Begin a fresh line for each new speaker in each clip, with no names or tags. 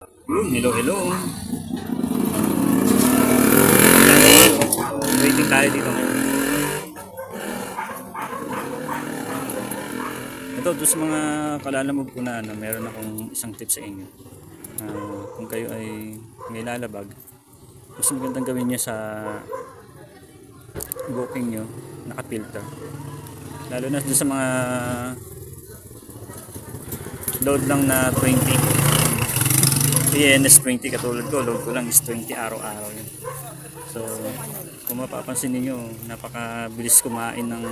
Hello, hello. Waiting tayo dito. Ito, doon sa mga kalalamog ko na ano, meron akong isang tip sa inyo. Ah, kung kayo ay may lalabag, mas magandang gawin niya sa booking nyo, naka-filter. Lalo na doon sa mga load lang na 20. PNS 20 katulad ko, load ko lang is 20 araw-araw. So, kung mapapansin niyo napakabilis kumain ng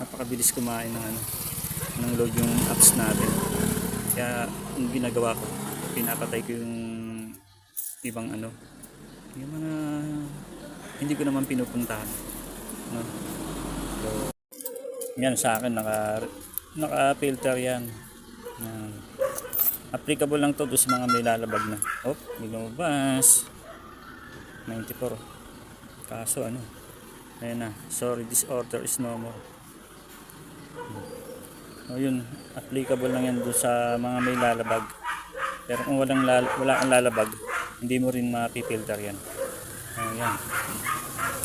napakabilis kumain ng ano, ng load yung apps natin. Kaya, yung ginagawa ko, pinapatay ko yung ibang ano, yung mga hindi ko naman pinupuntahan. No? So, yan sa akin, naka, naka-filter yan. Yan. Applicable lang to doon sa mga may lalabag na. Oh, may lumabas. 94. Kaso ano, ayun na. Sorry, this order is no more. O yun, applicable lang yan doon sa mga may lalabag. Pero kung walang lal wala kang lalabag, hindi mo rin mapipilter yan. Ayan.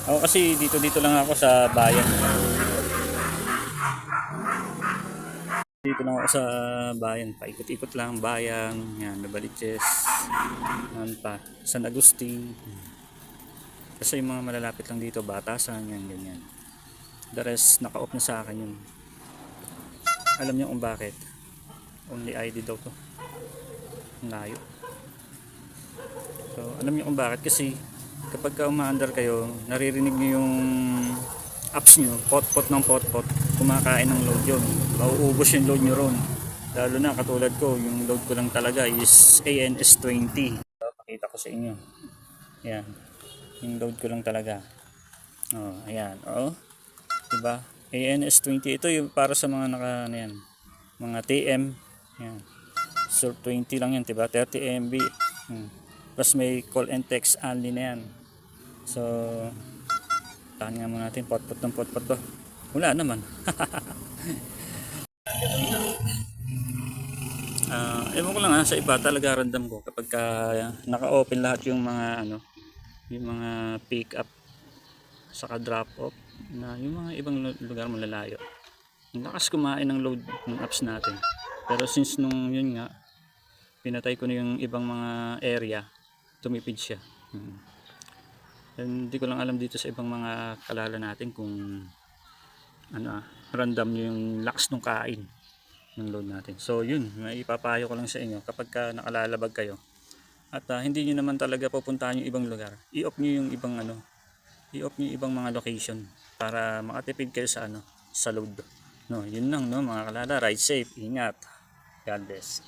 Ako kasi dito dito lang ako sa bayan. Dito lang ako sa bayan. Paikot-ikot lang ang bayan. Yan, Nabaliches. Yan pa. San Agustin. Kasi yung mga malalapit lang dito, batasan, yan, ganyan. The rest, naka-off na sa akin yun. Alam niyo kung bakit? Only ID daw to. Layo. So, alam niyo kung bakit? Kasi, kapag ka umaandar kayo, naririnig niyo yung apps nyo, pot-pot ng pot-pot, kumakain ng load yun. Mauubos yung load nyo ron. Lalo na katulad ko, yung load ko lang talaga is ANS20. Pakita ko sa inyo. Yan. Yung load ko lang talaga. Oh, ayan. Oh. Diba? ANS20. Ito yung para sa mga naka, ano yan, mga TM. Yan. So, 20 lang yan, diba? 30 MB. Hmm. Plus may call and text only na yan. So, tahan nga muna natin, pot-pot ng pot-pot to. Wala naman. Ah, ewan ko lang ha, sa iba talaga random ko kapag ka, naka-open lahat yung mga ano, yung mga pick up saka drop off na yung mga ibang lu- lugar malalayo. Ang lakas kumain ng load ng apps natin. Pero since nung yun nga, pinatay ko na yung ibang mga area, tumipid siya. Hmm. And Hindi ko lang alam dito sa ibang mga kalala natin kung ano random yung lakas ng kain ng load natin. So yun, may ipapayo ko lang sa inyo kapag ka nakalalabag kayo at ah, hindi nyo naman talaga pupuntahan yung ibang lugar, i-off nyo yung ibang ano, i-off yung ibang mga location para makatipid kayo sa ano, sa load. No, yun lang no mga kalala, ride safe, ingat. God bless.